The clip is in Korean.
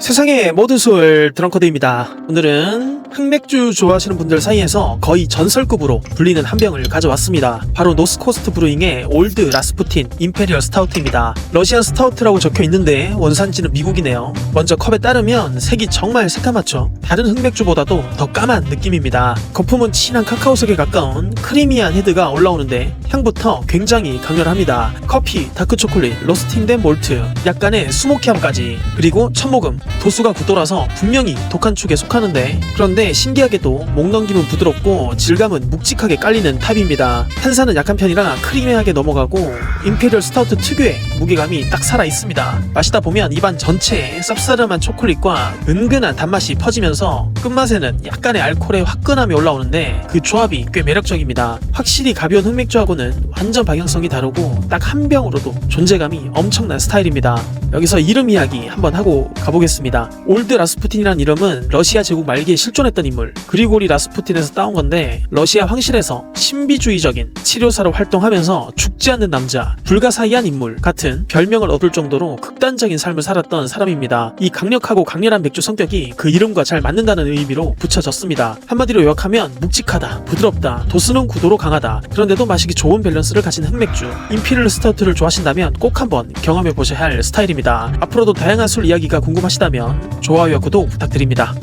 세상의 모든 술 드렁커드입니다. 오늘은 흑맥주 좋아하시는 분들 사이에서 거의 전설급으로 불리는 한 병을 가져왔습니다. 바로 노스코스트 브루잉의 올드 라스푸틴 임페리얼 스타우트입니다. 러시안 스타우트라고 적혀 있는데 원산지는 미국이네요. 먼저 컵에 따르면 색이 정말 새까맣죠. 다른 흑맥주보다도 더 까만 느낌입니다. 거품은 진한 카카오색에 가까운 크리미한 헤드가 올라오는데 향부터 굉장히 강렬합니다. 커피, 다크초콜릿, 로스팅된 몰트, 약간의 스모키함까지 그리고 첫모금, 도수가 굳돌아서 분명히 독한 축에 속하는데 그런데 신기하게도 목 넘김은 부드럽고 질감은 묵직하게 깔리는 탑입니다. 탄산은 약한 편이라 크리미하게 넘어가고 임페리얼 스타우트 특유의 무게감이 딱 살아 있습니다. 마시다 보면 입안 전체에 쌉싸름한 초콜릿과 은근한 단맛이 퍼지면서 끝맛에는 약간의 알코올의 화끈함이 올라오는데 그 조합이 꽤 매력적입니다. 확실히 가벼운 흑맥주하고는 완전 방향성이 다르고 딱 한 병으로도 존재감이 엄청난 스타일입니다. 여기서 이름 이야기 한번 하고 가보겠습니다. 올드 라스푸틴이란 이름은 러시아 제국 말기에 실존했던 인물 그리고리 라스푸틴에서 따온 건데 러시아 황실에서 신비주의적인 치료사로 활동하면서 죽지 않는 남자, 불가사의한 인물 같은 별명을 얻을 정도로 극단적인 삶을 살았던 사람입니다. 이 강력하고 강렬한 맥주 성격이 그 이름과 잘 맞는다는 의미로 붙여졌습니다. 한마디로 요약하면 묵직하다, 부드럽다, 도수는 구도로 강하다. 그런데도 마시기 좋은 밸런스를 가진 흑맥주 임피리얼 스타우트를 좋아하신다면 꼭 한번 경험해 보셔야 할 스타일입니다. 앞으로도 다양한 술 이야기가 궁금하시다면 좋아요와 구독 부탁드립니다.